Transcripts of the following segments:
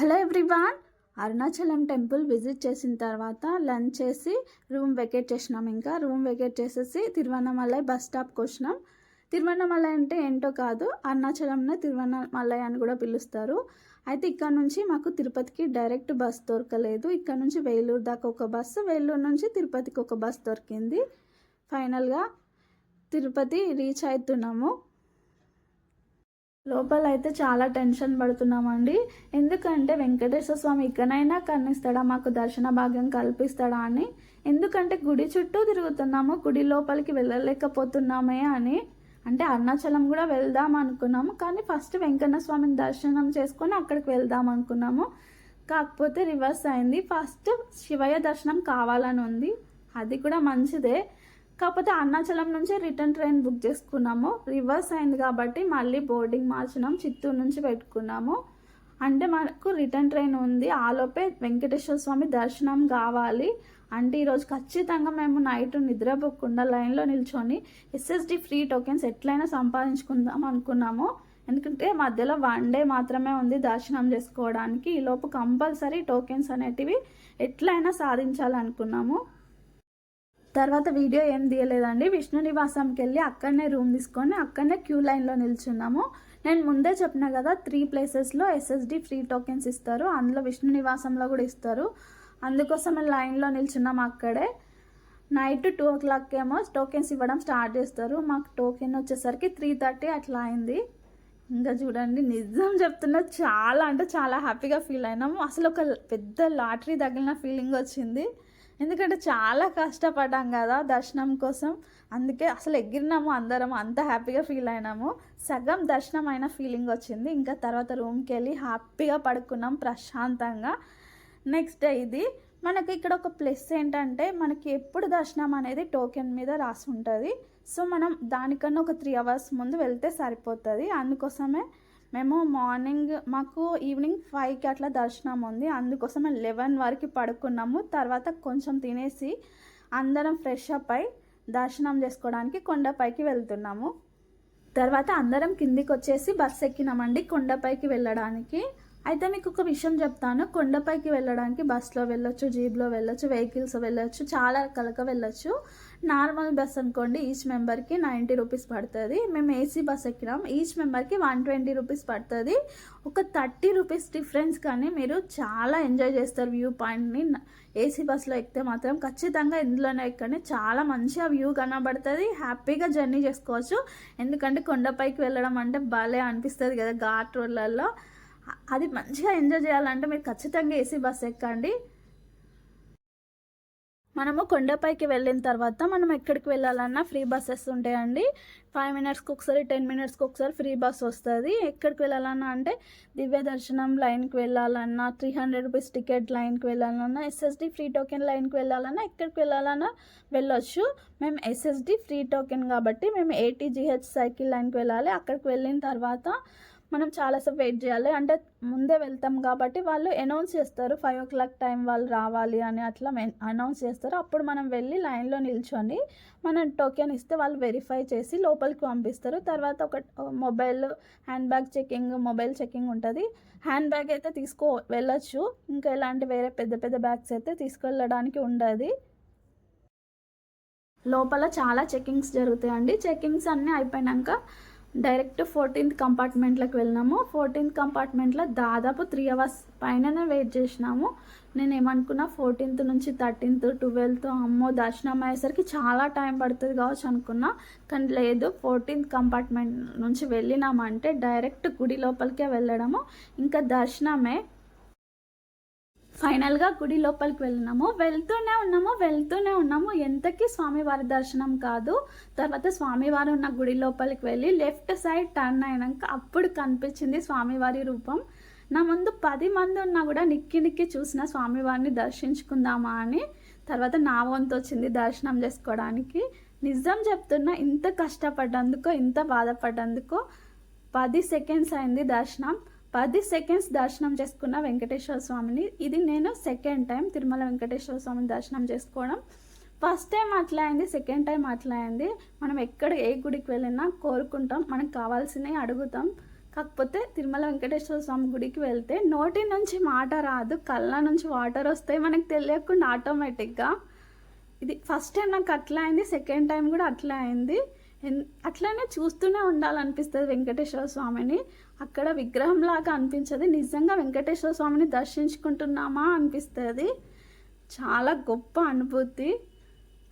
Hello everyone. Arunachalam temple visit చేసిన తర్వాత lunch చేసి రూమ్ వెకేట్ చేసినాం. ఇంకా రూమ్ వెకేట్ చేసేసి తిరువన్నమలై బస్ స్టాప్కి వచ్చినాం. తిరువన్నమలై అంటే ఏంటో కాదు అరుణాచలంనే తిరువన్నమలై అని కూడా పిలుస్తారు. అయితే ఇక్కడ నుంచి మాకు తిరుపతికి డైరెక్ట్ బస్ దొరకలేదు. ఇక్కడ నుంచి వేలూరు దాకా ఒక బస్సు వేలూరు నుంచి తిరుపతికి ఒక బస్ దొరికింది. ఫైనల్గా తిరుపతి రీచ్ అవుతున్నాము. లోపల అయితే చాలా టెన్షన్ పడుతున్నామండి. ఎందుకంటే వెంకటేశ్వర స్వామి ఇకనైనా కన్నిస్తాడా మాకు దర్శన భాగ్యం కల్పిస్తాడా అని. ఎందుకంటే గుడి చుట్టూ తిరుగుతున్నాము గుడి లోపలికి వెళ్ళలేకపోతున్నామే అని. అంటే అరుణాచలం కూడా వెళ్దాం అనుకున్నాము కానీ ఫస్ట్ వెంకన్న స్వామిని దర్శనం చేసుకొని అక్కడికి వెళ్దాం అనుకున్నాము. కాకపోతే రివర్స్ అయింది. ఫస్ట్ శివయ్య దర్శనం కావాలని ఉంది. అది కూడా మంచిదే. కాకపోతే అరుణాచలం నుంచి రిటర్న్ ట్రైన్ బుక్ చేసుకున్నాము. రివర్స్ అయింది కాబట్టి మళ్ళీ బోర్డింగ్ మార్చినాం. చిత్తూరు నుంచి పెట్టుకున్నాము. అంటే మనకు రిటర్న్ ట్రైన్ ఉంది. ఆలోపే వెంకటేశ్వర స్వామి దర్శనం కావాలి. అంటే ఈరోజు ఖచ్చితంగా మేము నైట్ నిద్రపోకుండా లైన్లో నిల్చొని ఎస్ఎస్డి ఫ్రీ టోకెన్స్ ఎట్లయినా సంపాదించుకుందాం అనుకున్నాము. ఎందుకంటే మధ్యలో వన్ డే మాత్రమే ఉంది దర్శనం చేసుకోవడానికి. ఈలోపు కంపల్సరీ టోకెన్స్ అనేటివి ఎట్లయినా సాధించాలనుకున్నాము. తర్వాత వీడియో ఏం తీయలేదండి. విష్ణు నివాసంకి వెళ్ళి అక్కడనే రూమ్ తీసుకొని అక్కడనే క్యూ లైన్లో నిల్చున్నాము. నేను ముందే చెప్పిన కదా త్రీ ప్లేసెస్లో ఎస్ఎస్డి ఫ్రీ టోకెన్స్ ఇస్తారు. అందులో విష్ణు నివాసంలో కూడా ఇస్తారు. అందుకోసం లైన్లో నిల్చున్నాము అక్కడే. నైట్ టూ ఓ క్లాక్ ఏమో టోకెన్స్ ఇవ్వడం స్టార్ట్ చేస్తారు. మాకు టోకెన్ వచ్చేసరికి త్రీ థర్టీ అట్లా అయింది. ఇంకా చూడండి నిజం చెప్తున్నా చాలా అంటే చాలా హ్యాపీగా ఫీల్ అయినాము. అసలు ఒక పెద్ద లాటరీ తగిలిన ఫీలింగ్ వచ్చింది. ఎందుకంటే చాలా కష్టపడ్డాం కదా దర్శనం కోసం. అందుకే అసలు ఎగిరినాము అందరం అంత హ్యాపీగా ఫీల్ అయినాము. సగం దర్శనం అయిన ఫీలింగ్ వచ్చింది. ఇంకా తర్వాత రూమ్కి వెళ్ళి హ్యాపీగా పడుకున్నాం ప్రశాంతంగా. నెక్స్ట్ ఇది. మనకి ఇక్కడ ఒక ప్లస్ ఏంటంటే మనకి ఎప్పుడు దర్శనం అనేది టోకెన్ మీద రాసి ఉంటుంది సో మనం దానికన్నా ఒక త్రీ అవర్స్ ముందు వెళ్తే సరిపోతుంది. అందుకోసమే మేము మార్నింగ్ మాకు ఈవినింగ్ ఫైవ్కి అట్లా దర్శనం ఉంది. అందుకోసం లెవెన్ వరకు పడుకున్నాము. తర్వాత కొంచెం తినేసి అందరం ఫ్రెష్ అప్ అయి దర్శనం చేసుకోవడానికి కొండపైకి వెళ్తున్నాము. తర్వాత అందరం కిందికి వచ్చేసి బస్సు ఎక్కినామండి కొండపైకి వెళ్ళడానికి. అయితే మీకు ఒక విషయం చెప్తాను. కొండపైకి వెళ్ళడానికి బస్లో వెళ్ళొచ్చు జీప్లో వెళ్ళొచ్చు వెహికల్స్ వెళ్ళొచ్చు చాలా రకాలుగా వెళ్ళొచ్చు. నార్మల్ బస్ అనుకోండి ఈచ్ మెంబర్కి నైంటీ రూపీస్ పడుతుంది. మేము ఏసీ బస్ ఎక్కినాం ఈచ్ మెంబర్కి వన్ ట్వంటీ రూపీస్ పడుతుంది. ఒక థర్టీ రూపీస్ డిఫరెన్స్ కానీ మీరు చాలా ఎంజాయ్ చేస్తారు వ్యూ పాయింట్ని. ఏసీ బస్లో ఎక్కితే మాత్రం ఖచ్చితంగా ఇందులోనే ఎక్కని చాలా మంచిగా వ్యూ కనబడుతుంది. హ్యాపీగా జర్నీ చేసుకోవచ్చు. ఎందుకంటే కొండపైకి వెళ్ళడం అంటే భలే అనిపిస్తుంది కదా ఘాట్ రోడ్లలో అది మంచిగా ఎంజాయ్ చేయాలంటే మీరు ఖచ్చితంగా ఏసీ బస్ ఎక్కండి. మనము కొండపైకి వెళ్ళిన తర్వాత మనం ఎక్కడికి వెళ్ళాలన్నా ఫ్రీ బస్సెస్ ఉంటాయండి. ఫైవ్ మినిట్స్కి ఒకసారి టెన్ మినిట్స్కి ఒకసారి ఫ్రీ బస్ వస్తుంది. ఎక్కడికి వెళ్ళాలన్నా అంటే దివ్య దర్శనం లైన్కి వెళ్ళాలన్నా త్రీ హండ్రెడ్ రూపీస్ టికెట్ లైన్కి వెళ్ళాలన్నా ఎస్ఎస్డి ఫ్రీ టోకెన్ లైన్కి వెళ్ళాలన్నా ఎక్కడికి వెళ్ళాలన్నా వెళ్ళొచ్చు. మేము ఎస్ఎస్డి ఫ్రీ టోకెన్ కాబట్టి మేము ఏటీజీహెచ్ సైకిల్ లైన్కి వెళ్ళాలి. అక్కడికి వెళ్ళిన తర్వాత మనం చాలాసేపు వెయిట్ చేయాలి. అంటే ముందే వెళ్తాం కాబట్టి వాళ్ళు అనౌన్స్ చేస్తారు. ఫైవ్ ఓ క్లాక్ టైం వాళ్ళు రావాలి అని అట్లా అనౌన్స్ చేస్తారు. అప్పుడు మనం వెళ్ళి లైన్లో నిల్చొని మనం టోకెన్ ఇస్తే వాళ్ళు వెరిఫై చేసి లోపలికి పంపిస్తారు. తర్వాత ఒక mobile hand bag checking mobile checking ఉంటుంది. హ్యాండ్ బ్యాగ్ అయితే తీసుకో వెళ్ళొచ్చు. ఇంకా ఎలాంటి వేరే పెద్ద పెద్ద బ్యాగ్స్ అయితే తీసుకెళ్ళడానికి ఉండదు. లోపల చాలా చెకింగ్స్ జరుగుతాయండి. చెకింగ్స్ అన్నీ అయిపోయినాక డైరెక్ట్ ఫోర్టీన్త్ కంపార్ట్మెంట్లోకి వెళ్ళినాము. ఫోర్టీన్త్ కంపార్ట్మెంట్లో దాదాపు త్రీ అవర్స్ పైననే వెయిట్ చేసినాము. నేను ఏమనుకున్నా ఫోర్టీన్త్ నుంచి థర్టీన్త్ ట్వెల్త్ అమ్మో దర్శనం అయ్యేసరికి చాలా టైం పడుతుంది కావచ్చు అనుకున్నా. కానీ లేదు ఫోర్టీన్త్ కంపార్ట్మెంట్ నుంచి వెళ్ళినామంటే డైరెక్ట్ గుడి లోపలికే వెళ్ళడము. ఇంకా దర్శనమే ఫైనల్గా గుడి లోపలికి వెళ్ళినాము. వెళ్తూనే ఉన్నాము వెళ్తూనే ఉన్నాము. ఎంతకీ స్వామివారి దర్శనం కాదు. తర్వాత స్వామివారు ఉన్న గుడి లోపలికి వెళ్ళి లెఫ్ట్ సైడ్ టర్న్ అయినాక అప్పుడు కనిపించింది స్వామివారి రూపం. నా ముందు పది మంది ఉన్నా కూడా నిక్కి నిక్కి చూసిన స్వామివారిని దర్శించుకుందామా అని. తర్వాత నా వంతు వచ్చింది దర్శనం చేసుకోవడానికి. నిజం చెప్తున్నా ఇంత కష్టపడ్డందుకో ఇంత బాధపడ్డందుకో పది సెకండ్స్ అయింది దర్శనం. పది సెకండ్స్ దర్శనం చేసుకున్న వెంకటేశ్వర స్వామిని. ఇది నేను సెకండ్ టైం తిరుమల వెంకటేశ్వర స్వామిని దర్శనం చేసుకోవడం. ఫస్ట్ టైం అట్లా అయింది సెకండ్ టైం అట్లా అయింది. మనం ఎక్కడ ఏ గుడికి వెళ్ళినా కోరుకుంటాం మనకు కావాల్సినవి అడుగుతాం. కాకపోతే తిరుమల వెంకటేశ్వర స్వామి గుడికి వెళ్తే నోటి నుంచి మాట రాదు కళ్ళ నుంచి వాటర్ వస్తాయి మనకు తెలియకుండా ఆటోమేటిక్గా ఇది ఫస్ట్ టైం నాకు అట్లా అయింది సెకండ్ టైం కూడా అట్లా అయింది. అట్లనే చూస్తూనే ఉండాలనిపిస్తుంది వెంకటేశ్వర స్వామిని. అక్కడ విగ్రహం లాగా అనిపించదు. నిజంగా వెంకటేశ్వర స్వామిని దర్శించుకుంటున్నామా అనిపిస్తుంది. చాలా గొప్ప అనుభూతి.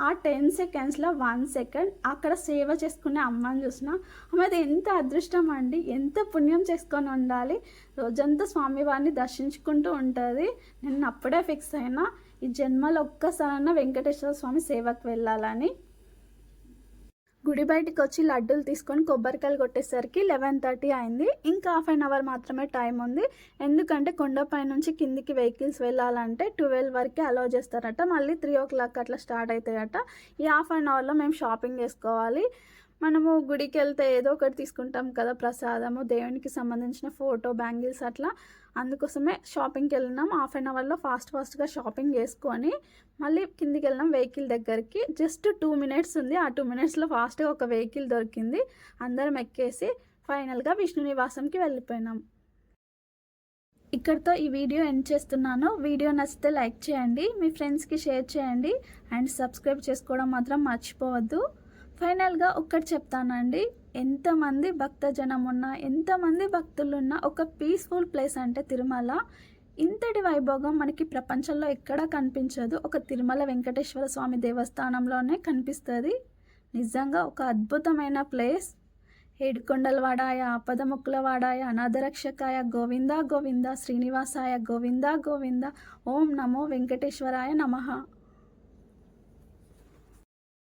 ఆ టెన్ సెకండ్స్లో వన్ సెకండ్ అక్కడ సేవ చేసుకునే అమ్మని చూసిన ఆమెది ఎంత అదృష్టం అండి. ఎంత పుణ్యం చేసుకొని ఉండాలి. రోజంతా స్వామివారిని దర్శించుకుంటూ ఉంటుంది. నేను అప్పుడే ఫిక్స్ అయినా ఈ జన్మలో ఒక్కసారైనా వెంకటేశ్వర స్వామి సేవకు వెళ్ళాలని. గుడి బయటకు వచ్చి లడ్డూలు తీసుకొని కొబ్బరికాయలు కొట్టేసరికి లెవెన్ థర్టీ అయింది. ఇంకా హాఫ్ అన్ అవర్ మాత్రమే టైం ఉంది. ఎందుకంటే కొండపై నుంచి కిందికి వెహికల్స్ వెళ్ళాలంటే ట్వెల్వ్ వరకే అలౌ చేస్తారట. మళ్ళీ త్రీ ఓ క్లాక్ అట్లా స్టార్ట్ అవుతాయట. ఈ హాఫ్ అన్ అవర్లో మేము షాపింగ్ చేసుకోవాలి. మనము గుడికి వెళ్తే ఏదో ఒకటి తీసుకుంటాం కదా ప్రసాదము దేవునికి సంబంధించిన ఫోటో బ్యాంగిల్స్ అట్లా. అందుకోసమే షాపింగ్కి వెళ్ళినాం హాఫ్ అన్ అవర్లో ఫాస్ట్ ఫాస్ట్గా షాపింగ్ చేసుకొని మళ్ళీ కిందికి వెళ్ళినాం వెహికల్ దగ్గరికి. జస్ట్ టూ మినిట్స్ ఉంది. ఆ టూ మినిట్స్లో ఫాస్ట్గా ఒక వెహికల్ దొరికింది. అందరం ఎక్కేసి ఫైనల్గా విష్ణు నివాసంకి వెళ్ళిపోయినాం. ఇక్కడితో ఈ వీడియో ఎండ్ చేస్తున్నాను. వీడియో నచ్చితే లైక్ చేయండి. మీ ఫ్రెండ్స్కి షేర్ చేయండి. అండ్ సబ్స్క్రైబ్ చేసుకోవడం మాత్రం మర్చిపోవద్దు. ఫైనల్గా ఒక్కటి చెప్తానండి. ఎంతమంది భక్తజనం ఉన్నా ఎంతమంది భక్తులున్నా ఒక పీస్ఫుల్ ప్లేస్ అంటే తిరుమల. ఇంతటి వైభోగం మనకి ప్రపంచంలో ఎక్కడా కనిపించదు. ఒక తిరుమల వెంకటేశ్వర స్వామి దేవస్థానంలోనే కనిపిస్తుంది. నిజంగా ఒక అద్భుతమైన ప్లేస్. ఏడుకొండలవాడాయ ఆపదముక్కులవాడాయ అనాథరక్షకాయ గోవిందా గోవింద శ్రీనివాసాయ గోవిందా గోవింద ఓం నమో వెంకటేశ్వరాయ నమః.